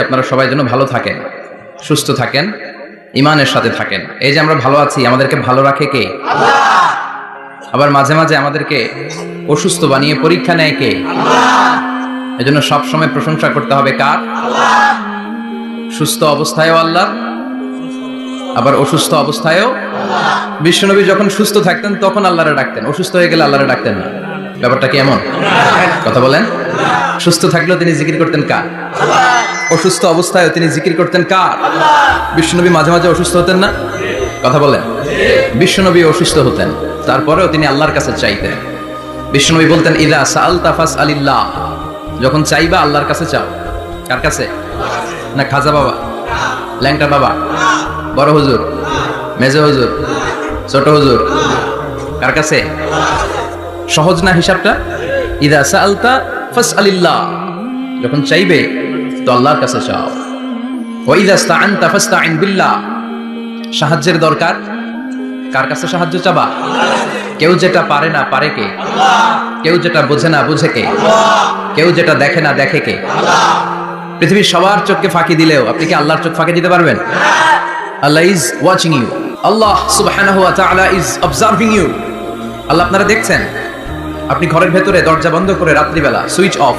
আপনারা সবাই যেন ভালো থাকেন সুস্থ থাকেন ইমানের সাথে থাকেন। এই যে আমরা ভালো আছি আমাদেরকে ভালো রাখে কে? আবার মাঝে মাঝে আমাদেরকে অসুস্থ বানিয়ে পরীক্ষা নেয় কে? এজন্য সবসময় প্রশংসা করতে হবে কার? সুস্থ অবস্থায়ও আল্লাহ আবার অসুস্থ অবস্থায়ও বিশ্বনবী যখন সুস্থ থাকতেন তখন আল্লাহরে ডাকতেন। অসুস্থ হয়ে গেলে আল্লাহরে ডাকতেন না। ব্যাপারটা কি এমন? কথা বলেন? সুস্থ থাকলেও তিনি জিকির করতেন কার? অসুস্থ অবস্থায়ও তিনি জিকির করতেন কার? বিশ্বনবী মাঝে মাঝে অসুস্থ হতেন না? কথা বলেন। বিশ্বনবী অসুস্থ হতেন, তারপরেও তিনি আল্লাহর কাছে চাইতেন। বিশ্বনবী বলতেন, ইদা সাল তাফাস আলিল্লাহ যখন চাইবা আল্লাহর কাছে চাও। কার কাছে? না খাজা বাবা? ল্যাংটা বাবা? বড় হুজুর? মেজো হুজুর? ছোট হুজুর? কার কাছে? সহজ না হিসাবটা? ইদা সালতা ফাস আলিল্লাহ যখন চাইবে তো আল্লাহর কাছে চাও। সাহায্যের দরকার? কার কাছে সাহায্য চাবা? কেউ যেটা পারে না পারে কে? কেউ যেটা বোঝে না বুঝে কে? কেউ যেটা দেখে না দেখে কে? পৃথিবীর সবার চোখকে ফাঁকি দিলেও আপনি কি আল্লাহর চোখ ফাঁকি দিতে পারবেন? Allah is watching you Allah সুবহানাহু অবজার্ভিং ইউ আল্লাহ আপনারা দেখছেন? আপনি ঘরের ভেতরে দরজা বন্ধ করে রাত্রিবেলা সুইচ অফ।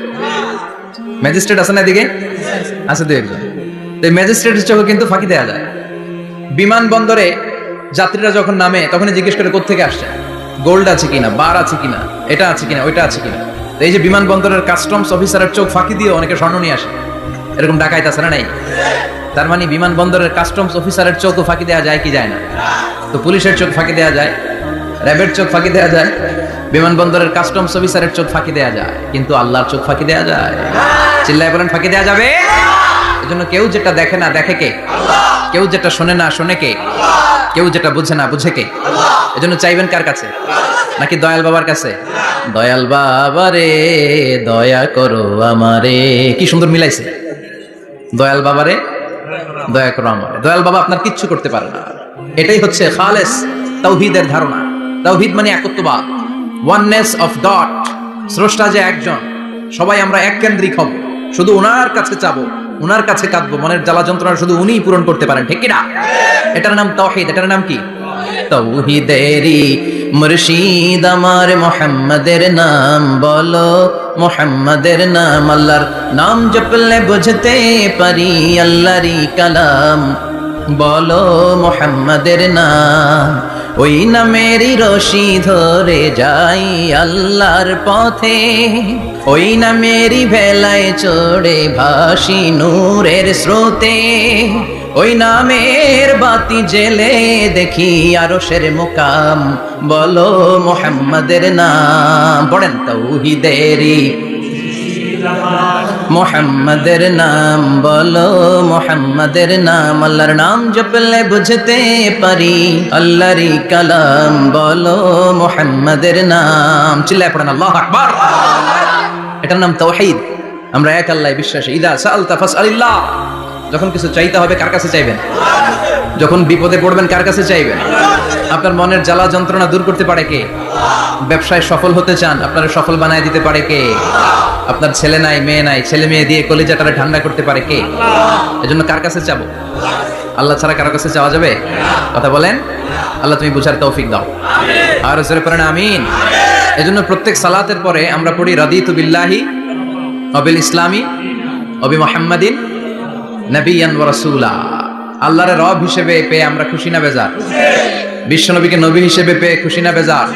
ম্যাজিস্ট্রেট আছে না এদিকে? আছে দু একজন। ম্যাজিস্ট্রেটের চোখে কিন্তু ফাঁকি দেওয়া যায়। বিমানবন্দরে যাত্রীরা যখন নামে, তখনই জিজ্ঞেস করে কোথেকে আসছে? গোল্ড আছে কিনা? বার আছে কিনা? এটা আছে কিনা? ওইটা আছে কিনা? এই যে বিমানবন্দরের কাস্টমস অফিসারের চোখ ফাঁকি দিয়ে অনেকে স্বর্ণ নিয়ে আসে। এরকম ডাকাইতে আছে না নাই? তার মানে বিমানবন্দরের কাস্টমস অফিসারের চোখও ফাঁকি দেওয়া যায় কি যায় না? তো পুলিশের চোখ ফাঁকি দেওয়া যায়। র্যাবের চোখ ফাঁকি দেওয়া যায়, বিমানবন্দরের কাস্টমস অফিসারের চোখ ফাঁকি দেওয়া যায়, কিন্তু আল্লাহর চোখ ফাঁকি দেওয়া যায়। চিল্লায় বলেন, ফাঁকি দেওয়া যাবে? এজন্য কেউ যেটা দেখে না, দেখে কে? কেউ যেটা শোনে না, শোনে কে? কেউ যেটা বুঝে না, বুঝে কে? এজন্য চাইবেন কার কাছে? নাকি দয়াল বাবার কাছে? দয়াল বাবা রে, দয়া করো আমারে। কি সুন্দর মিলাইছে। দয়াল বাবারে দয়া করো আমারে। দয়াল বাবা আপনার কিচ্ছু করতে পারে না। এটাই হচ্ছে খালেস তাওহীদের ধারণা। তাওহীদ মানে একত্ববাদ। ওয়াননেস অফ গড স্রষ্টা যে একজন, সবাই আমরা এক কেন্দ্রিক হব। শুধু ওনার কাছে চাবো ওনার কাছে কাঁদবো, মনের জ্বালা যন্ত্রণা শুধু উনিই পূরণ করতে পারেন, ঠিক কিনা? এটার নাম তাওহীদ, এটার নাম কি? তৌহিদেরি মুর্শিদ আমার মোহাম্মদের নাম বলো, মোহাম্মদের নাম আল্লাহর নাম জপলে বুঝতে পারি আল্লাহরই কালাম। বলো মোহাম্মদের নাম ওই নামেরই রশি ধরে যাই আল্লাহর পথে। ওই নামেরই ভেলায় চড়ে ভাসি নূরের স্রোতে। ওই নামের বাতি জেলে দেখি আরও সের মোকাম। বলো মোহাম্মদের নাম, পড়েন তৌহিদেরি মোহাম্মদের নাম বলো, মোহাম্মদের নাম আল্লাহর নাম জপলে বুঝতে পারি। আল্লাহরি কালাম বলো, মোহাম্মদের নাম। চিল্লায় পড়েন, আল্লাহ এটার নাম তৌহিদ আমরা এক আল্লাহ বিশ্বাসী। ইদা সাল তাফাস আলিল্লাহ যখন কিছু চাইতে হবে, কার কাছে চাইবেন? যখন বিপদে পড়বেন, কার কাছে চাইবেন? আপনার মনের জ্বালা যন্ত্রণা দূর করতে পারে কে? ব্যবসায় সফল হতে চান, আপনারা সফল বানায় দিতে পারে কে? আপনার ছেলে নাই, মেয়ে নাই, ছেলে মেয়ে দিয়ে কলিজাটারে ঠান্ডা করতে পারে কে? এজন্য কার কাছে চাবো? আল্লাহ ছাড়া কারও কাছে চাওয়া যাবে? কথা বলেন? আল্লাহ তুমি বুঝার তৌফিক দাও। আর জোরে পড়েন, আমিন। এজন্য প্রত্যেক সালাতের পরে আমরা পড়ি, রাদিতু বিল্লাহি অবিল ইসলামী অবি মোহাম্মদিন ওয়া রাসূলা। আল্লাহর রব হিসেবে পেয়ে আমরা খুশি না বেজার? বিশ্বনবীকে নবী হিসেবে পেয়ে খুশি না বেজার?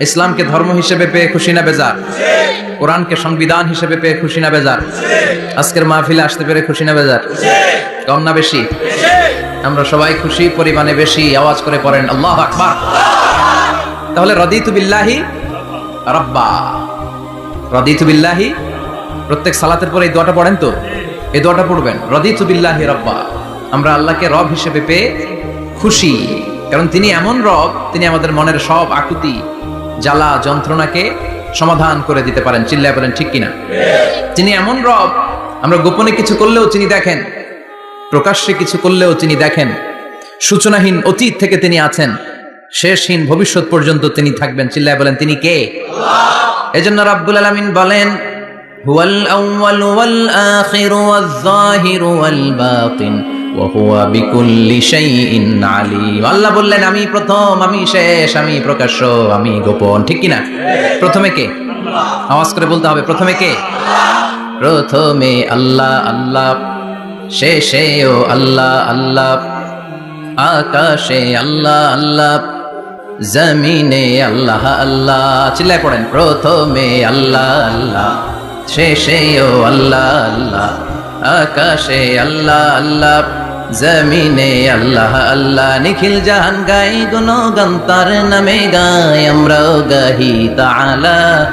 ইসলামকে ধর্ম হিসেবে পেয়ে খুশি না বেজার? কোরআনকে সংবিধান হিসেবে পেয়ে খুশি না বেজার? আজকের মাহফিলে আসতে পেরে খুশি না বেজার? কম না বেশি? আমরা সবাই খুশি, পরিমাণে বেশি, আওয়াজ করে পড়েন, আল্লাহ আকবার। তাহলে রদিতু বিল্লাহি রব্বা। রদিতু বিল্লাহি, প্রত্যেক সালাতের পরে এই দোয়াটা পড়েন তো? এই দোয়াটা পড়বেন, রদিতু বিল্লাহি রব্বা। আমরা আল্লাহকে রব হিসেবে পেয়ে খুশি। কারণ তিনি এমন রব, তিনি আমাদের মনের সব আকুতি, জ্বালা, যন্ত্রণাকে সমাধান করে দিতে পারেন। চিল্লায় বলেন, ঠিক কিনা? তিনি এমন রব, আমরা গোপনে কিছু করলেও তিনি দেখেন, প্রকাশ্যে কিছু করলেও তিনি দেখেন, সূচনাহীন অতীত থেকে তিনি আছেন, শেষহীন ভবিষ্যৎ পর্যন্ত তিনি থাকবেন। চিল্লায় বলেন, তিনি কে? এজন্য রাব্বুল আলামিন বলেন, হুয়াল আউয়াল ওয়াল আখির ওয়াল যাহির ওয়াল বাতিন। আল্লাহ বললেন আমি প্রথম আমি শেষ আমি প্রকাশ্য আমি গোপন। ঠিক কি না প্রথমে কে? আওয়াজ করে বলতে হবে প্রথমে কে? প্রথমে আল্লাহ আল্লাহ শেষেও আল্লাহ আল্লাহ আকাশে আল্লাহ আল্লাহ জমিনে আল্লাহ আল্লাহ চিল্লায় পড়েন প্রথমে আল্লাহ আল্লাহ শেষেও আল্লাহ আল্লাহ আকাশে আল্লাহ আল্লাহ জমিনে আল্লাহ আল্লাহ নিখিল জাহান গাই গুণগান তার নামে গাই আমরাও গাহি তাআলা,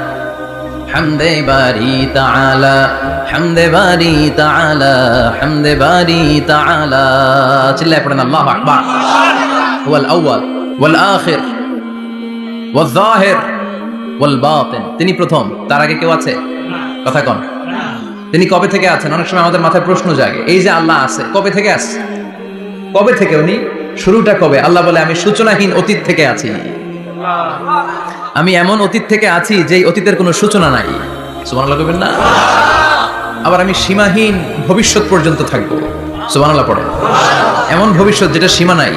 হামদে বারি তাআলা, হামদে বারি তাআলা, হামদে বারি তাআলা। চিল্লায় পড়েন, আল্লাহু আকবার। হুয়াল আউয়াল ওয়াল আখির ওয়াল যাহির ওয়াল বাতিন। তিনি প্রথম, তার আগে কেউ আছে? কথা কন। তিনি কবে থেকে আছেন? অনেক সময় আমাদের মাথায় প্রশ্ন জাগে, এই যে আল্লাহ আছে, কবে থেকে আছে কবে থেকে উনি? শুরুটা কবে? আল্লাহ বলে, আমি সূচনাহীন অতীত থেকে আছি। আমি এমন অতীত থেকে আছি যেই অতীতের কোনো সূচনা নাই। সুবহানাল্লাহ কইবেন না? আবার আমি সীমাহীন ভবিষ্যৎ পর্যন্ত থাকব। সুবহানাল্লাহ পড়ে এমন ভবিষ্যৎ যেটা সীমা নাই,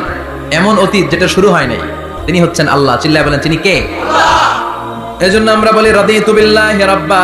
এমন অতীত যেটা শুরু হয় নাই, তিনি হচ্ছেন আল্লাহ। চিল্লায় বলেন, তিনি কে? এজন্য আমরা বলি, রাদিতু বিল্লাহি রাব্বা।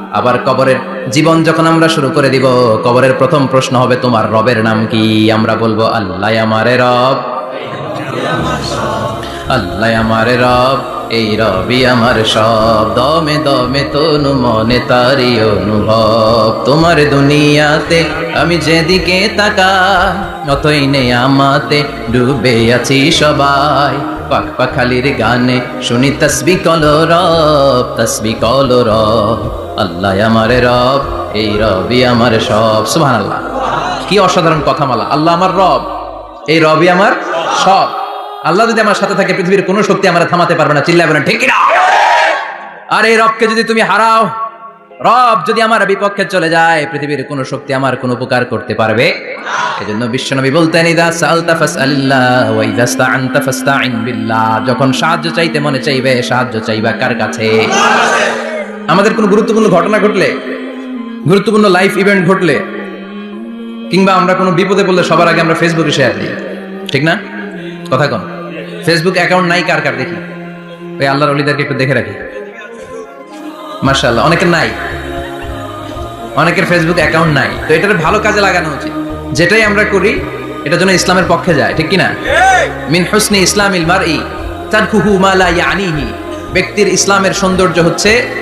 আবার কবরের জীবন যখন আমরা শুরু করে দিব, কবরের প্রথম প্রশ্ন হবে, তোমার রবের নাম কি? আমরা বলব, আল্লাহ আমারে রব। আল্লাহ আমারে রব, এই রবি আমার সব। দমে দমে তনু মনে তারি অনুভব। তোমার দুনিয়াতে আমি যেদিকে তাকা অতই নেই আমাতে ডুবে আছি সবাই। পাখ পাখালির গানে শুনি, তসবি কল রব, তসবি কল রব। আল্লাহ আমারে রব, এই রবি আমার সব। সুহান আল্লাহ কি অসাধারণ কথা মালা আল্লাহ আমার রব, এই রবি আমার সব। আল্লাহ যদি আমার সাথে থাকে, পৃথিবীর কোনো শক্তি আমরা থামাতে পারবে না। চিল্লাবে না ঠিক না আর এই রবকে যদি তুমি হারাও, রব যদি আমার বিপক্ষে চলে যায়, পৃথিবীর কোনো শক্তি আমার কোনো উপকার করতে পারবে এজন্য বিশ্বনবী বলতেন, ইদা সালতা ফাসআলিল্লাহ ওয়া ইদা ফাসতাইন বিল্লাহ। যখন সাহায্য চাইতে মনে চাইবে, সাহায্য চাইবা কার কাছে? আমাদের কোনো গুরুত্বপূর্ণ ঘটনা ঘটলে, গুরুত্বপূর্ণ লাইফ ইভেন্ট ঘটলে, কিংবা আমরা কোনো বিপদে পড়লে সবার আগে আমরা ফেসবুকে শেয়ার দিই। ঠিক না? কথা কন। ফেসবুক অ্যাকাউন্ট নাই, কার কার দেখি? ওই আল্লাহর অলিদেরকে একটু দেখে রাখি। মার্শাল্লাহ অনেকের নাই। অনেকের ফেসবুক অ্যাকাউন্ট নাই। তো এটার ভালো কাজে লাগানো উচিত। যেটাই আমরা করি, এটা যেন ইসলামের পক্ষে যায়, ঠিক কি না? মিন হুসনি ইসলামিল মারই তারকুহু মা লা ইয়ানিহি। ব্যক্তির ইসলামের সৌন্দর্য হচ্ছে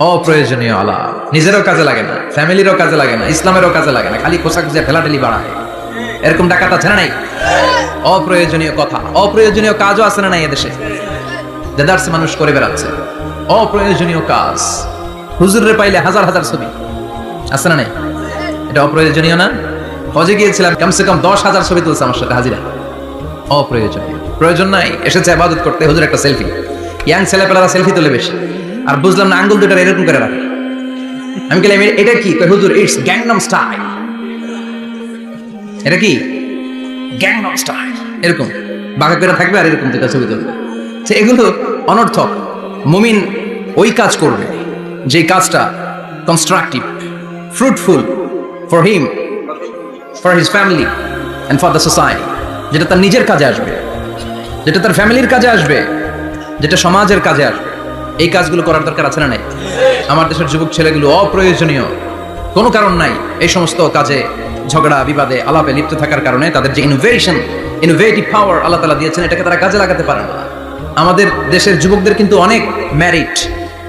অপ্রয়োজনীয় আলাপ নিজেরও কাজে লাগে না, ফ্যামিলিরও কাজে লাগে না, ইসলামেরও কাজে লাগে না, খালি খোসা খুঁজে ফেলাটেলি বাড়ায়। এরকম ডাকাত আছে না নাই? অপ্রয়োজনীয় কথা, অপ্রয়োজনীয় কাজও আছে না নাই এদেশে? দেদার্স মানুষ করে বেড়াচ্ছে। অপ্রয়োজনীয় কাজ। হুজুরের পাইলে হাজার হাজার ছবি। আছে না নাই? এটা অপ্রয়োজনীয় না? হজে গিয়েছিলাম, কমসে কম দশ হাজার ছবি তুলছে আমার সাথে হাজিরা। অপ্রয়োজনীয়। প্রয়োজন নাই, এসেছে আবাদত করতে, হুজুর একটা সেলফি। ইয়াং ছেলেপেলারা সেলফি তুলে বেশি। আর বুঝলাম না আঙ্গুল দুটার এরকম করে রাখে। আমি গেলাম এটা কি? হুজুর ইটস গ্যাংনম স্টাইল এটা কি? গ্যাংনম স্টাইল এরকম। বাঁকা করে থাকবে আর এরকম দুটা ছবি তুলবে। যে এগুলো অনর্থক। মুমিন ওই কাজ করবে যে কাজটা constructive fruitful for him for his family and for the society যেটা তার নিজের কাজে আসবে। যেটা তার ফ্যামিলির কাজে আসবে। যেটা সমাজের কাজে আসবে। এই কাজগুলো করার দরকার আছে না নাই? আমার দেশের যুবক ছেলেগুলো অপ্রয়োজনীয়। কোনো কারণ নাই। এই সমস্ত কাজে, ঝগড়া, বিবাদে, আলাপে লিপ্ত থাকার কারণে তাদের যে ইনোভেশন ইনোভেটিভ পাওয়ার আল্লাহ তালা দিয়েছেন, এটাকে তারা কাজে লাগাতে পারে না। আমাদের দেশের যুবকদের কিন্তু অনেক ম্যারিট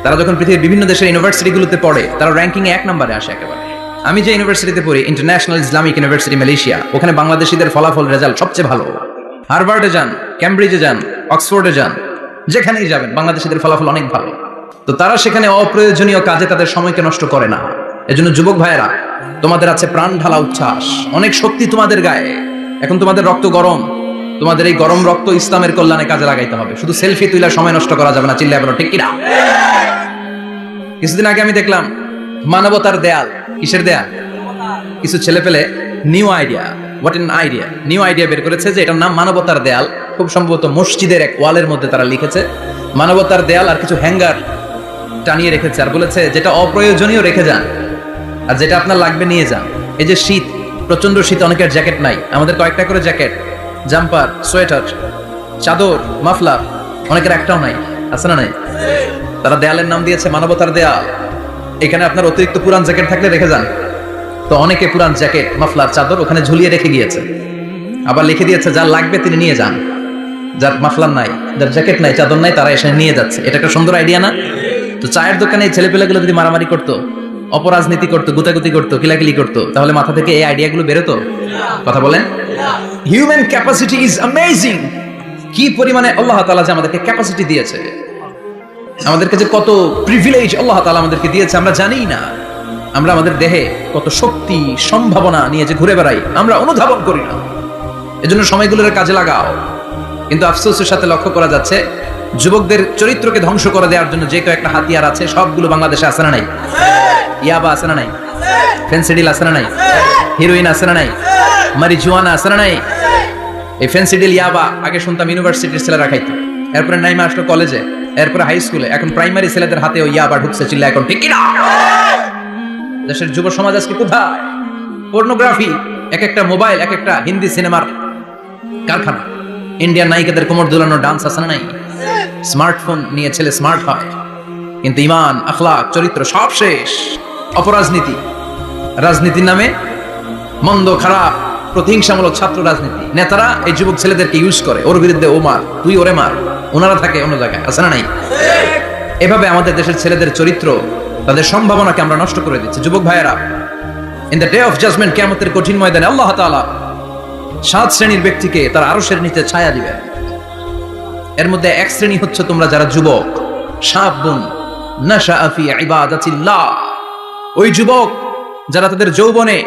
তারা যখন পৃথিবীর বিভিন্ন দেশের ইউনিভার্সিটিগুলোতে পড়ে, তারা র্যাঙ্কিং এক নম্বরে আসে একেবারে। আমি যে ইউনিভার্সিটিতে পড়ি ইন্টারন্যাশনাল ইসলামিক ইউনিভার্সিটি মালয়েশিয়া ওখানে বাংলাদেশিদের ফলাফল রেজাল্ট সবচেয়ে ভালো। হার্ভার্ডে যান ক্যামব্রিজে যান অক্সফোর্ডে যান যেখানেই যাবেন বাংলাদেশিদের ফলাফল অনেক ভালো। তো তারা সেখানে অপ্রয়োজনীয় কাজে তাদের সময়কে নষ্ট করে না। এজন্য যুবক ভাইয়েরা, তোমাদের আছে প্রাণ ঢালা উচ্ছ্বাস। অনেক শক্তি তোমাদের গায়ে। এখন তোমাদের রক্ত গরম। তোমাদের এই গরম রক্ত ইসলামের কল্যাণে কাজে লাগাইতে হবে। শুধু সেলফি তুইলা সময় নষ্ট করা যাবে না চিল্লা বলো, ঠিক কিছুদিন আগে আমি দেখলাম, মানবতার দেয়াল। কিসের দেয়াল? কিছু ছেলে পেলে new idea what an idea new idea বের করেছে যে এটার নাম মানবতার দেয়াল। খুব সম্ভবত মসজিদের এক ওয়ালের মধ্যে তারা লিখেছে। মানবতার দেয়াল আর কিছু হ্যাঙ্গার টানিয়ে রেখেছে আর বলেছে যেটা অপ্রয়োজনীয় রেখে যান আর যেটা আপনার লাগবে নিয়ে যান। এই যে শীত প্রচণ্ড শীত, অনেকের জ্যাকেট নাই। আমাদের কয়েকটা করে জ্যাকেট, জাম্পার, সোয়েটার, চাদর, মাফলার, অনেকের একটাও নাই। আছে না নাই? তারা দেয়ালের নাম দিয়েছে মানবতার দেয়াল। এখানে আপনার অতিরিক্ত পুরান জ্যাকেট থাকলে রেখে যান। তো অনেকে পুরান জ্যাকেট, মাফলার, চাদর ওখানে ঝুলিয়ে রেখে গিয়েছে। আবার লিখে দিয়েছে যার লাগবে তিনি নিয়ে যান। যার মাফলার নাই, যার জ্যাকেট নাই, চাদর নাই, তারা এসে নিয়ে যাচ্ছে। এটা একটা সুন্দর আইডিয়া না? তো চায়ের দোকানে এই ছেলেপেলেগুলো যদি মারামারি করতো, অপরাজনীতি করতো, গুতাগুতি করতো, কিলাকিলি করতো, তাহলে মাথা থেকে এই আইডিয়াগুলো বেরোতো? কথা বলেন। হিউম্যান ক্যাপাসিটি ইজ অ্যামেজিং কি পরিমাণে আল্লাহ তাআলা যে আমাদেরকে ক্যাপাসিটি দিয়েছে। আমাদেরকে যে কত প্রিভিলেজ আল্লাহ তাআলা আমাদেরকে দিয়েছে, আমরা জানি না। আমরা আমাদের দেহে কত শক্তি, সম্ভাবনা নিয়ে যে ঘুরে বেড়াই, আমরা অনুধাবন করি না। এজন্য সময়গুলোর কাজে লাগাও। কিন্তু আফসোসের সাথে লক্ষ্য করা যাচ্ছে, যুবকদের চরিত্রকে ধ্বংস করে দেওয়ার জন্য যে কয়েকটা হাতিয়ার আছে, সবগুলো বাংলাদেশে আছে না নাই? ইয়াবা আছে না নাই? ফেন্সিডিল আছে না নাই? হিরোইন আছে না নাই? মারিজুয়ানা আছে না নাই? এই ফেন্সিডিল, ইয়াবা, আগে শুনতাম ইউনিভার্সিটির ছেলেরা খাইতো। এরপরে নাইমা আসলো কলেজে, এরপরে হাই স্কুলে, এখন প্রাইমারি ছেলেদের হাতে ওই ইয়াবা ঢুকছে চিল্লা এখন, ঠিক কিনা? দেশের যুব সমাজ আজকে কোথায়? পর্নোগ্রাফি এক একটা মোবাইল এক একটা হিন্দি সিনেমার কারখানা। ইন্ডিয়ান নায়িকাদের কোমর দুলানো ডান্স আছে না নাই? স্মার্টফোন নিয়ে ছেলে স্মার্ট হয়। কিন্তু ইমান আখলাক চরিত্র সব শেষ। অপরাজনীতি। রাজনীতির নামে মন্দ খারাপ প্রতিহিংসামূলক ছাত্র রাজনীতি। নেতারা এই যুবক ছেলেদেরকে ইউজ করে। ওর বিরুদ্ধে ও মার তুই ওরে মার। ওনারা থাকে অন্য জায়গায় আছে না নাই? এভাবে আমাদের দেশের ছেলেদের চরিত্র তাদের সম্ভাবনাকে আমরা নষ্ট করে দিচ্ছি। যুবক ভাইয়েরা in the day of judgement কেমতের কঠিন ময়দানে আল্লাহ তাআলা সাত শ্রেণির ব্যক্তিকে তার আরও নিচে ছায়া দিবেন। এর মধ্যে এক শ্রেণি হচ্ছে তোমরা যারা যুবক ওই যুবক যারা তাদের যৌবনে,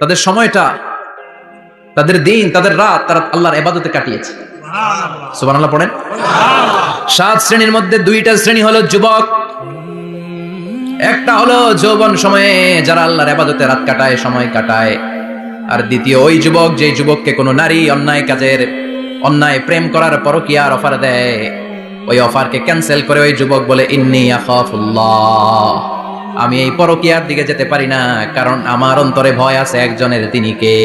তাদের সময়টা, তাদের দিন, তাদের রাত, তারা আল্লাহর ইবাদতে কাটিয়েছে। পড়েন? সাত শ্রেণির মধ্যে দুইটা শ্রেণি হলো যুবক একটা হলো যৌবন সময়ে যারা আল্লাহর ইবাদতে রাত কাটায়, সময় কাটায়। আর দ্বিতীয়, ওই যুবক যে যুবককে কোনো নারী অন্যায় কাজের, অন্যায় প্রেম করার আর অফার দেয়, ওই অফারকে ক্যান্সেল করে ওই যুবক বলে, ইন্নি আমি এই পরকিয়ার দিকে যেতে পারি না, কারণ আমার অন্তরে ভয় আছে একজনের তিনি কে?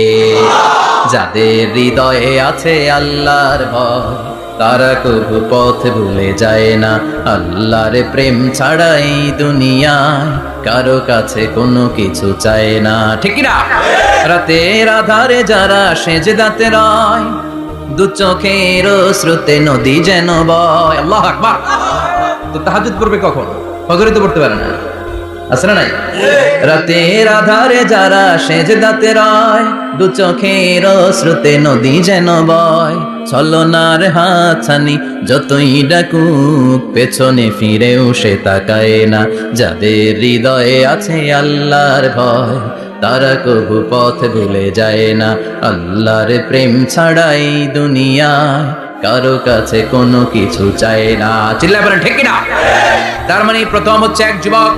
যাদের হৃদয়ে আছে আল্লাহর ভয়। তারা কবু পথ ভুলে যায় না। আল্লাহর প্রেম ছাড়াই দুনিয়ায় কারও কাছে কোনো কিছু চায় না। ঠিক না রাতের আধারে যারা সেজে দাঁতে রয়, দু চোখের স্রোতে নদী যেন বয়। আল্লাহ তো তাহাজুদ পড়বে কখন? ফজরে তো পড়তে পারে না। আছে না নাই? রাতের আধারে যারা সেজে দাঁতে রয়, দু চোখের শ্রুতে নদী যেন বয়। ছলনার হাতছানি যতই ডাকুক, পেছনে ফিরেও সে তাকায় না। যাদের হৃদয়ে আছে আল্লাহর ভয়, তারা কবু পথ ভুলে যায় না। আল্লাহর প্রেম ছাড়াই দুনিয়ায় কারও কাছে কোনো কিছু চায় না। চিল্লা বলেন, ঠিক না তার মানে প্রথম হচ্ছে এক যুবক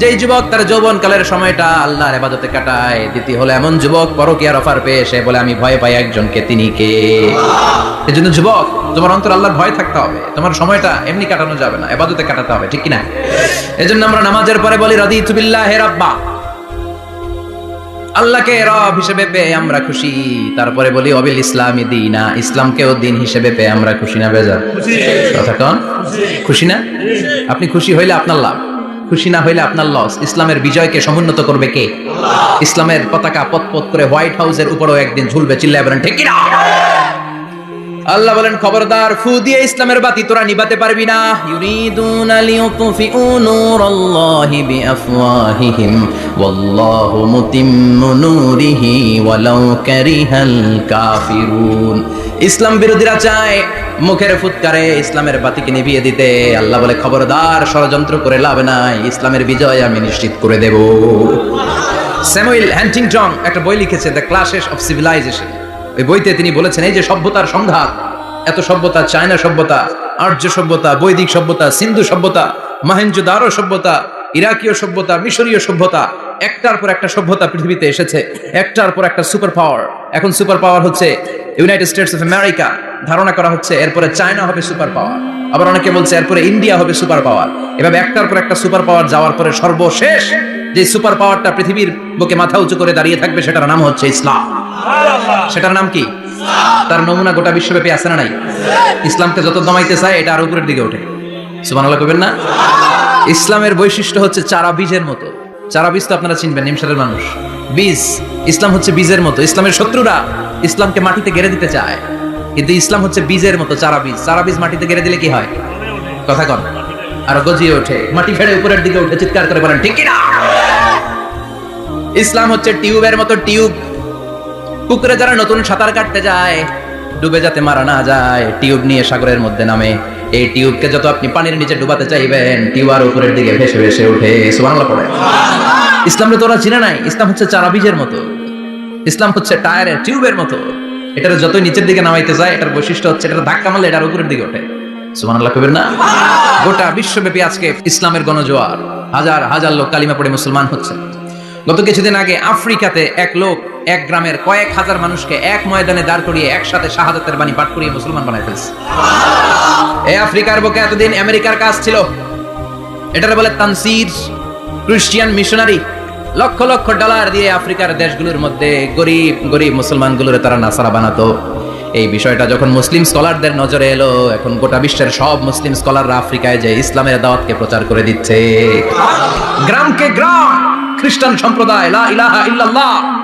যেই যুবক তার যৌবন কালের সময়টা আল্লাহর ইবাদতে কাটায় দ্বিতীয় হলো এমন যুবক পরকীয়ার অফার পেয়ে সে বলে আমি ভয় পাই একজনকে তিনি কে? এজন্য যুবক তোমার অন্তর আল্লাহর ভয় থাকতে হবে। তোমার সময়টা এমনি কাটানো যাবে না এবাদতে কাটাতে হবে ঠিক কি না এজন্য আমরা নামাজের পরে বলি রাদিতু বিল্লাহি রাব্বা। আল্লাহকে রব হিসেবে পেয়ে আমরা খুশি। তারপরে বলি অবিল ইসলামী দিনা। ইসলামকেও দিন হিসেবে পেয়ে আমরা খুশি না বেজার? কথা কন? খুশি না? আপনি খুশি হইলে আপনার লাভ। খুশি না হইলে আপনার লস ইসলামের বিজয়কে সমুন্নত করবে কে? ইসলামের পতাকা পতপত করে হোয়াইট হাউসের উপরেও একদিন ঝুলবে। চিল্লায় বলেন ঠিক কিনা আল্লাহ বলেন, খবরদার, ফু দিয়ে ইসলামের বাতি তোরা নিবাতে পারবি না। ইউরিদুনা লিয়ুতফিউ নূরাল্লাহি বিআফওয়াহিহিম, ওয়াল্লাহু মুতিম্মু নূরিহি ওয়ালাউ কারিহাল কাফিরুন। ইসলাম বিরোধীরা চায় মুখের ফুৎকারে ইসলামের বাতিকে নিভিয়ে দিতে। আল্লাহ বলে, খবরদার, ষড়যন্ত্র করে লাভ নাই, ইসলামের বিজয় আমি নিশ্চিত করে দেব। স্যামুয়েল হ্যান্টিংটন একটা বই লিখেছে, দ্য ক্লাসেস অফ সিভিলাইজেশন। ওই বইতে তিনি বলেছেন, এই যে সভ্যতার সংঘাত, এত সভ্যতা, চায়না সভ্যতা, আর্য সভ্যতা, বৈদিক সভ্যতা, সিন্ধু সভ্যতা মহেঞ্জোদারো সভ্যতা, ইরাকীয় সভ্যতা, মিশরীয় সভ্যতা, একটার পর একটা সভ্যতা পৃথিবীতে এসেছে, একটার পর একটা সুপার পাওয়ার। এখন সুপার পাওয়ার হচ্ছে ইউনাইটেড স্টেটস অফ আমেরিকা, ধারণা করা হচ্ছে এরপরে চায়না হবে সুপার পাওয়ার। আবার অনেকে বলছে এরপরে ইন্ডিয়া হবে সুপার পাওয়ার। এভাবে একটার পর একটা সুপার পাওয়ার যাওয়ার পরে সর্বশেষ যে সুপার পাওয়ারটা পৃথিবীর বুকে মাথা উঁচু করে দাঁড়িয়ে থাকবে, সেটার নাম হচ্ছে ইসলাম। সেটার নাম কি? তার নমুনা গোটা বিশ্বব্যাপী আছে না নাই? ইসলামকে যত দমাইতে চায় এটা আর উপরের দিকে ওঠে। সুবহানাল্লাহ কবেন না? ইসলামের বৈশিষ্ট্য হচ্ছে চারা বীজের মতো। চারা বীজ তো আপনারা চিনবেন নিমসারের মানুষ। বীজ ইসলাম হচ্ছে বীজের মতো। ইসলামের শত্রুরা ইসলামকে মাটিতে গেড়ে দিতে চায়। কিন্তু ইসলাম হচ্ছে বীজের মতো চারা বীজ। চারা বীজ মাটিতে গেড়ে দিলে কি হয়? কথা কন। আর গজিয়ে ওঠে। মাটি ফেড়ে উপরের দিকে উঠে চিৎকার করে বলেন ঠিক না? ইসলাম হচ্ছে টিউবের মতো টিউব। পুকুরে যারা নতুন সাঁতার কাটতে যায়, ডুবে যাতে মারা না যায়, টিউব নিয়ে সাগরের মধ্যে নামে। এই টিউবকে যত আপনি পানির নিচে ডুবাতে চাইবেন টিউব আর উপরের দিকে ভেসে ভেসে উঠে সুবহানাল্লাহ পড়ে। ইসলামে তোরা চিনে নাই, ইসলাম হচ্ছে চারা বীজের মতো। ইসলাম হচ্ছে টায়ারের টিউবের মতো। এটার যতই নিচের দিকে নামাইতে যায়, এটার বৈশিষ্ট্য হচ্ছে এটা ধাক্কা মারলে এটার উপরের দিকে ওঠে। সুবহানাল্লাহ কবেন না? গোটা বিশ্বব্যাপী আজকে ইসলামের গণজোয়ার। হাজার হাজার লোক কালিমা পড়ে মুসলমান হচ্ছে। গত কিছুদিন আগে আফ্রিকাতে এক লোক এক গ্রামের কয়েক হাজার মানুষকে এক ময়দানে দাঁড় করিয়ে একসাথে শাহাদাতের বাণী পাঠ করিয়ে মুসলমান বানায় ফেলছে। এই আফ্রিকার বুকে এতদিন আমেরিকার কাজ ছিল। এটার বলে Tansir, Christian missionary, lakh lakh dollar দিয়ে আফ্রিকার দেশগুলোর মধ্যে গরিব গরিব মুসলমানগুলোর তারা নাসারা বানাতো। এই বিষয়টা যখন মুসলিম স্কলারদের নজরে এলো, এখন গোটা বিশ্বের সব মুসলিম স্কলাররা আফ্রিকায় যে ইসলামের দাওয়াতকে প্রচার করে দিচ্ছে। গ্রামকে গ্রাম, খ্রিস্টান সম্প্রদায়, লা ইলাহা ইল্লাল্লাহ।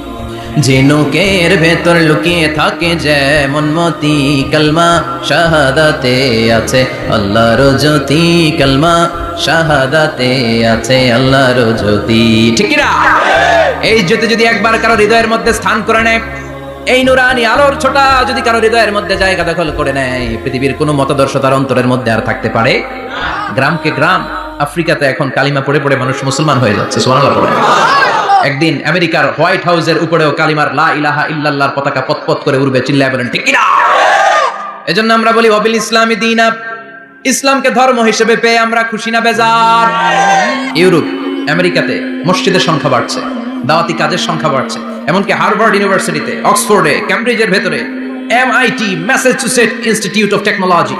ঝিনুকের ভেতর লুকিয়ে থাকে যেমন মতি কলমা, শাহাদাতে আছে আল্লাহর জ্যোতি কলমা, শাহাদাতে আছে আল্লাহর জ্যোতি। ঠিক না এই জ্যোতি যদি একবার কারও হৃদয়ের মধ্যে স্থান করে নেয়, এই নুরানি আলোর ছোটা যদি কারও হৃদয়ের মধ্যে জায়গা দখল করে নেয়, পৃথিবীর কোনো মতাদর্শ তার অন্তরের মধ্যে আর থাকতে পারে? গ্রামকে গ্রাম, আফ্রিকাতে এখন কালিমা পড়ে পড়ে মানুষ মুসলমান হয়ে যাচ্ছে, সুবহানাল্লাহ পড়ে। একদিন আমেরিকার হোয়াইট হাউসের উপরেও কালিমার লা ইলাহা ইল্লাল্লাহর পতাকা পতপত করে উড়বে, চিল্লায় বলেন, ঠিক কিনা? এজন্য আমরা বলি, অবিল ইসলামী দিনা ইসলামকে ধর্ম হিসেবে পেয়ে আমরা খুশি না, বেজার? ইউরোপ, আমেরিকাতে মসজিদের সংখ্যা বাড়ছে, দাওয়াতি কাজের সংখ্যা বাড়ছে, এমনকি হার্ভার্ড ইউনিভার্সিটিতে, অক্সফোর্ডে ক্যামব্রিজের ভেতরে, MIT Massachusetts institute of technology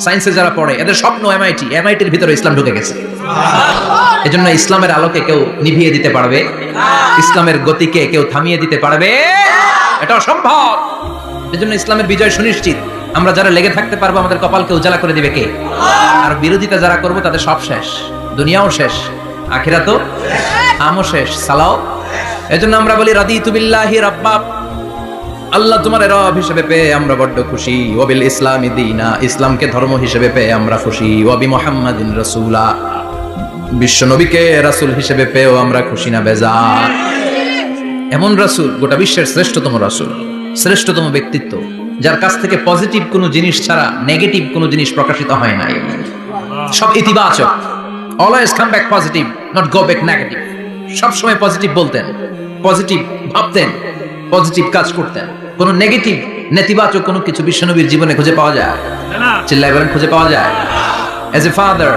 সায়েন্সে যারা পড়ে, এদের স্বপ্ন এমআইটি এমআইটির ভিতরে ইসলাম ঢুকে গেছে। এজন্য ইসলামের আলোকে কেউ নিভিয়ে দিতে পারবে, ইসলামের গতিকে কেউ থামিয়ে দিতে পারবে। এটা অসম্ভব। এজন্য ইসলামের বিজয় সুনিশ্চিত। আমরা যারা লেগে থাকতে পারব, আমাদের কপালকে উজালা করে দিবে কে? আর বিরোধিতা যারা করব, তাদের সব শেষ। দুনিয়াও শেষ। আখিরা তো আমও শেষ। সালাও এজন্য আমরা বলি রাদি তুবিল্লাহি রাব্বা আল্লাহ তোমার রব হিসেবে পেয়ে আমরা বড্ড খুশি। ওবিল ইসলামী দিনা, ইসলামকে ধর্ম হিসেবে পেয়ে আমরা খুশি। ওবি মোহাম্মদিন রসুলা, বিশ্ব নবীকে রাসুল হিসেবে পেয়েও আমরা খুশি না বেজার। এমন রাসূল, গোটা বিশ্বের শ্রেষ্ঠতম রাসুল, শ্রেষ্ঠতম ব্যক্তিত্ব, যার কাছ থেকে পজিটিভ কোনো জিনিস ছাড়া নেগেটিভ কোনো জিনিস প্রকাশিত হয় নাই। সব ইতিবাচক। Always come back positive, not go back negative. সবসময় পজিটিভ বলতেন, পজিটিভ ভাবতেন, পজিটিভ কাজ করতেন। কোনো নেগেটিভ নেতিবাচক কোনো কিছু বিশ্বনবীর জীবনে খুঁজে পাওয়া যায়? চিল্লাই বলেন খুঁজে পাওয়া যায়? As a father,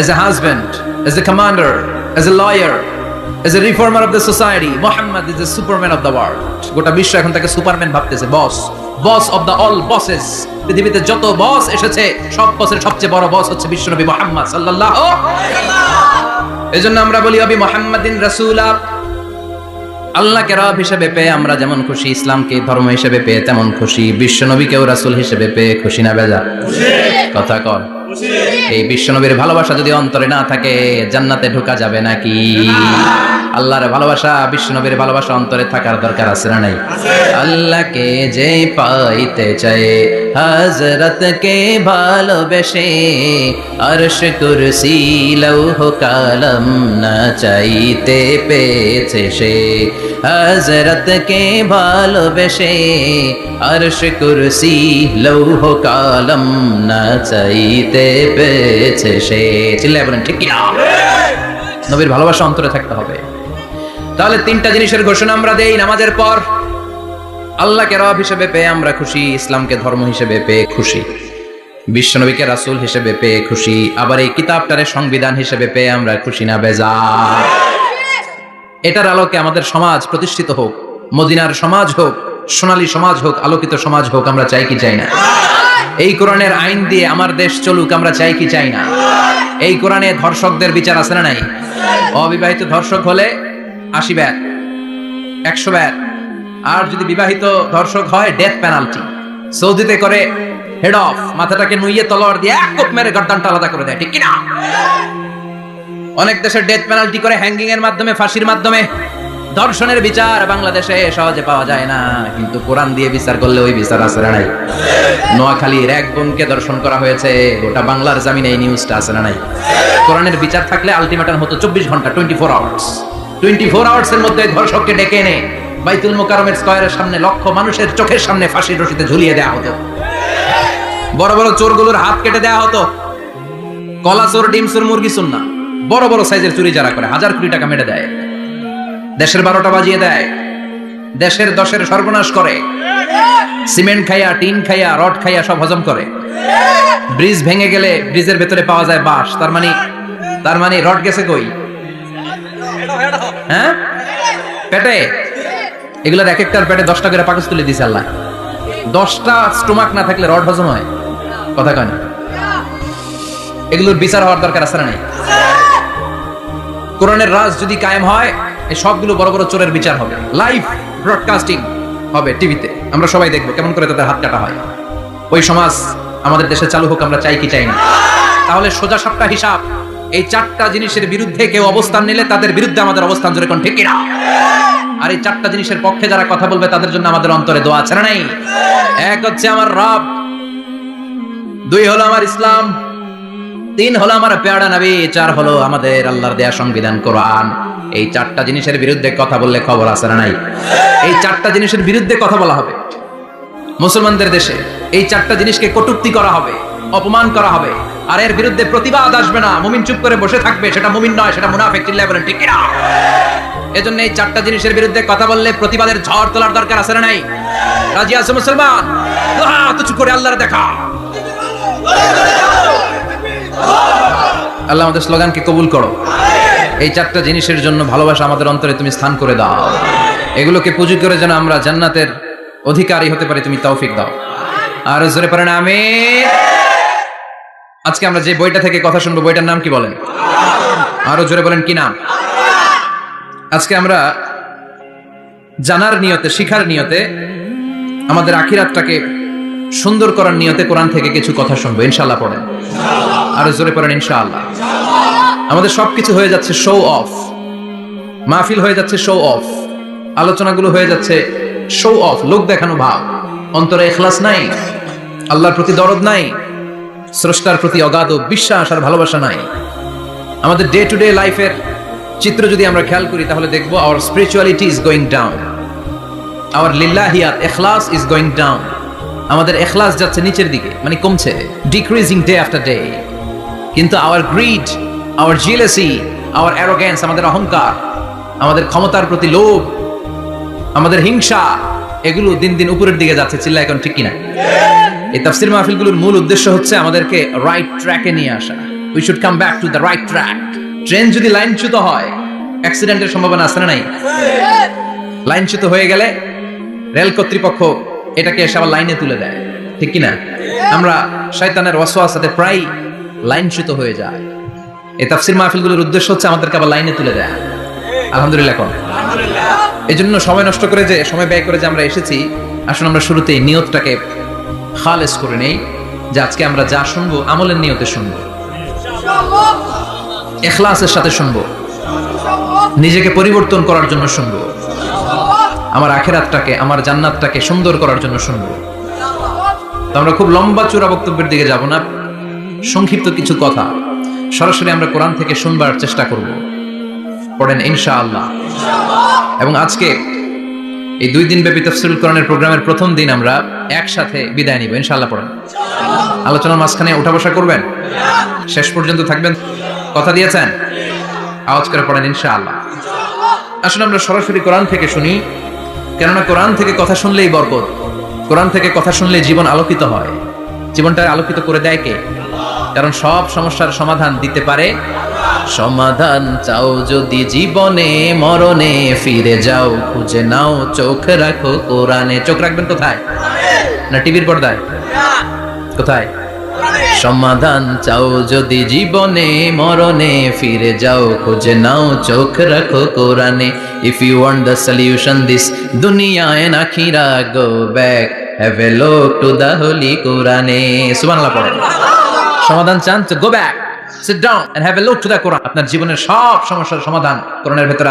as a husband, as a commander, as a lawyer, as a reformer of the society, Muhammad is the superman of the world. গোটা বিশ্ব এখন তাকে সুপারম্যান ভাবতেছে boss boss of the all bosses পৃথিবীতে যত বস এসেছে সব বসের সবচেয়ে বড় বস হচ্ছে বিশ্বনবী মোহাম্মদ সাল্লাল্লাহু এজন্য আমরা বলি অবি মোহাম্মদিন রাসূলা আল্লাহকে রব হিসেবে পেয়ে আমরা যেমন খুশি, ইসলামকে ধর্ম হিসেবে পেয়ে তেমন খুশি, বিশ্বনবীকেও রাসুল হিসেবে পেয়ে খুশি না বেজা? কথা কর এই বিশ্বনবীর ভালোবাসা যদি অন্তরে না থাকে, জান্নাতে ঢোকা যাবে নাকি? আল্লাহর ভালোবাসা, বিশ্বনবীর ভালোবাসা অন্তরে থাকার দরকার আছে না নাই? আল্লাহকে যে পাইতে চায় হযরত কে ভালোবেসে আরশ কুরসি লৌহ কালম না চাইতে পেয়েছে সে। হযরত কে ভালোবেসে আরশ কুরসি লৌহ কালম না চাইতে পেয়েছে সে। চিল্লায় বলেন ঠিক কিনা নবীর ভালোবাসা অন্তরে থাকতে হবে। তাহলে তিনটা জিনিসের ঘোষণা আমরা দেই নামাজের পর। আল্লাহকে রব হিসেবে পেয়ে আমরা খুশি ইসলামকে ধর্ম হিসেবে পেয়ে খুশি বিশ্বনবীকে রাসূল হিসেবে পেয়ে খুশি আবার এই কিতাবটারে সংবিধান হিসেবে পেয়ে আমরা খুশি না বেজা এটার আলোকে আমাদের সমাজ প্রতিষ্ঠিত হোক মদিনার সমাজ হোক সোনালী সমাজ হোক, আলোকিত সমাজ হোক, আমরা চাই কি চাই না। এই কোরআনের আইন দিয়ে আমার দেশ চলুক, আমরা চাই কি চাই না। এই কোরআনে ধর্ষকদের বিচার আছে না নাই? অবিবাহিত ধর্ষক হলে আশি ব্যাট, একশো ব্যাট, আর যদি বিবাহিত ধর্ষক হয় ডেথ পেনাল্টি সৌদিতে করে হেড অফ মাথাটাকে নুইয়ে তলোয়ার দিয়ে এক কোপ মেরে গর্দানটা আলাদা করে দেয়, ঠিক কিনা? অনেক দেশে ডেথ পেনাল্টি করে হ্যাঙ্গিং এর মাধ্যমে, ফাঁসির মাধ্যমে। ধর্ষণের বিচার বাংলাদেশে সহজে পাওয়া যায় না। কিন্তু কোরআন দিয়ে বিচার করলে ওই বিচার না নাই? নোয়াখালীর এক বোনকে দর্শন করা হয়েছে। গোটা বাংলার জামিনে এই নিউজটা না নাই? কোরআনের বিচার থাকলে আলটিমেটাম হতো চব্বিশ ঘণ্টা twenty four hours twenty four hours এর মধ্যে ধর্ষককে ডেকে এনে বাইতুল মোকারমের স্কয়ারের সামনে লক্ষ মানুষের চোখের সামনে ফাঁসির রশিতে ঝুলিয়ে দেওয়া হতো। বড় বড় চোরগুলোর হাত কেটে দেওয়া হতো। কলা চোর, ডিম চোর, মুরগি চোর না। বড় বড় সাইজের চুরি যারা করে, হাজার কোটি টাকা মেটে দেয়। দেশের বারোটা বাজিয়ে দেয়। দেশের দশের সর্বনাশ করে। সিমেন্ট খাইয়া, টিন খাইয়া, রড খাইয়া সব হজম করে। ব্রিজ ভেঙে গেলে ব্রিজের ভেতরে পাওয়া যায় বাঁশ। তার মানে তার মানে রড গেছে কই? হ্যাঁ? পেটে? এগুলোর এক একটার পেটে দশটা করে পাকস তুলে দিছে আল্লাহ। দশটা স্টোমাক না থাকলে রড হজম হয়। কথা কয় না। এগুলোর বিচার হওয়ার দরকার আছে নাই? কোরআনের রাজ যদি কায়েম হয় এই সবগুলো বড় বড় চোরের বিচার হবে। লাইভ ব্রডকাস্টিং হবে টিভিতে। আমরা সবাই দেখব কেমন করে তাদের হাত কাটা হয়। ওই সমাজ আমাদের দেশে চালু হোক, আমরা চাই কি চাই না। তাহলে সোজা সাপটা হিসাব, এই চারটা জিনিসের বিরুদ্ধে কেউ অবস্থান নিলে তাদের বিরুদ্ধে আমাদের অবস্থান জোরে কোন ঠিক কিনা? আর এই চারটা জিনিসের পক্ষে যারা কথা বলবে, তাদের জন্য আমাদের অন্তরে দোয়া আছে না নাই? এক হচ্ছে আমার রব, দুই হলো আমার ইসলাম তিন হলো আমার পেয়ারা নবী, চার হলো আমাদের আল্লাহর দেয়া সংবিধান, কোরআন। এই চারটা জিনিসের বিরুদ্ধে কথা বললে খবর আছে না নাই? এই চারটা জিনিসের বিরুদ্ধে কথা বলা হবে। মুসলমানদের দেশে এই চারটা জিনিসকে কটুক্তি করা হবে, অপমান করা হবে। আর এর বিরুদ্ধে প্রতিবাদ আসবে না। মুমিন চুপ করে বসে থাকবে, সেটা মুমিন নয়, সেটা মুনাফিক চিল্লায় বলেন, ঠিক কিনা? এজন্য এই চারটা জিনিসের বিরুদ্ধে কথা বললে প্রতিবাদের ঝড় তোলার দরকার আছে না নাই? রাজি আছে মুসলমান? করে আল্লাহর দেখা। আল্লাহ আমাদের স্লোগানকে কবুল করো। এই চারটা জিনিসের জন্য ভালোবাসা আমাদের অন্তরে তুমি স্থান করে দাও। এগুলোকে পুঁজি করে যেন আমরা জান্নাতের অধিকারী হতে পারি, তুমি তৌফিক দাও। আর জোরে পারেন আমি আজকে আমরা যে বইটা থেকে কথা শুনব, বইটার নাম কি বলেন? আরও জোরে বলেন, কি নাম? আজকে আমরা জানার নিয়তে, শিখার নিয়তে, আমাদের আখিরাতটাকে সুন্দর করার নিয়তে কোরআন থেকে কিছু কথা শুনব। ইনশাল্লাহ পড়েন। আরও জোরে পড়েন ইনশাআল্লাহ। আমাদের সবকিছু হয়ে যাচ্ছে শো অফ মাহফিল হয়ে যাচ্ছে শো অফ আলোচনাগুলো হয়ে যাচ্ছে শো অফ লোক দেখানো ভাব। অন্তরে এখলাস নাই। আল্লাহর প্রতি দরদ নাই। স্রষ্টার প্রতি অগাধ বিশ্বাস আর ভালোবাসা নাই। আমাদের ডে টু ডে লাইফের চিত্র যদি আমরা খেয়াল করি, তাহলে দেখব our spirituality is going down our লিল্লাহিয়াত এখলাস ইজ গোয়িং ডাউন আমাদের এখলাস যাচ্ছে নিচের দিকে মানে কমছে। ডিক্রিজিং ডে আফটার ডে কিন্তু our greed our jealousy our arrogance আমাদের অহংকার, আমাদের ক্ষমতার প্রতি লোভ, আমাদের হিংসা, এগুলো দিন দিন উপরের দিকে যাচ্ছে চিল্লা এখন ঠিক কিনা? এই তাফসির মাহফিলগুলোর মূল উদ্দেশ্য হচ্ছে আমাদেরকে রাইট ট্র্যাকে নিয়ে আসা। We should come back to the right track train যদি লাইনচ্যুত হয় অ্যাক্সিডেন্টের সম্ভাবনা আছে না নাই? লাইনচ্যুত হয়ে গেলে রেল কর্তৃপক্ষ এটাকে এসে আবার লাইনে তুলে দেয়। ঠিক কিনা? আমরা শয়তানের ওয়াসওয়াসাতে প্রায় লাইনচ্যুত হয়ে যায়। এই তাফসির মাহফিলগুলোর উদ্দেশ্য হচ্ছে আমাদেরকে আবার লাইনে তুলে দেয়। আলহামদুলিল্লাহ এখন। এই জন্য সময় নষ্ট করে যে, সময় ব্যয় করে যে আমরা এসেছি আসলে আমরা শুরুতেই নিয়তটাকে খালেস করে নেই, যে আজকে আমরা যা শুনব, আমলের নিয়তে শুনব। এখলাসের সাথে শুনব। নিজেকে পরিবর্তন করার জন্য শুনব। আমার আখেরাতটাকে, আমার জান্নাতটাকে সুন্দর করার জন্য শুনব। তো আমরা খুব লম্বা চূড়া বক্তব্যের দিকে যাব না। সংক্ষিপ্ত কিছু কথা। সরাসরি আমরা কোরআন থেকে শুনবার চেষ্টা করব। পড়েন ইনশা আল্লাহ এবং আজকে এই দুই দিন ব্যাপী তফসিল কোরআনের প্রোগ্রামের প্রথম দিন আমরা একসাথে বিদায় নিব। ইনশাআল্লাহ পড়েন। আলোচনার মাঝখানে উঠা বসা করবেন? শেষ পর্যন্ত থাকবেন? কথা দিয়েছেন? আওয়াজ করে পড়েন ইনশাআল্লাহ। আসলে আমরা সরাসরি কোরআন থেকে শুনি। কেননা কোরআন থেকে কথা শুনলেই বরকত। কোরআন থেকে কথা শুনলে জীবন আলোকিত হয়। জীবনটা আলোকিত করে দেয় কে? কারণ সব সমস্যার সমাধান দিতে পারে। সমাধান চাও যদি জীবনে, মরণে ফিরে যাও, খুঁজে নাও, চোখ রাখো কোরআনে। চোখ রাখবেন কোথায়? না টিভির পর্দায়? কোথায়? সমাধান চাও যদি জীবনে, মরণে ফিরে যাও, খুঁজে নাও, চোখ রাখো কোরআনে। If you want the solution this দুনিয়া and আখিরা go back have a look to the holy কোরআনে সুবহানাল্লাহ পড়েন। সমাধান চান go back sit down and have a look to the Quran আপনার জীবনের সব সমস্যার সমাধান কোরআনের ভেতরে।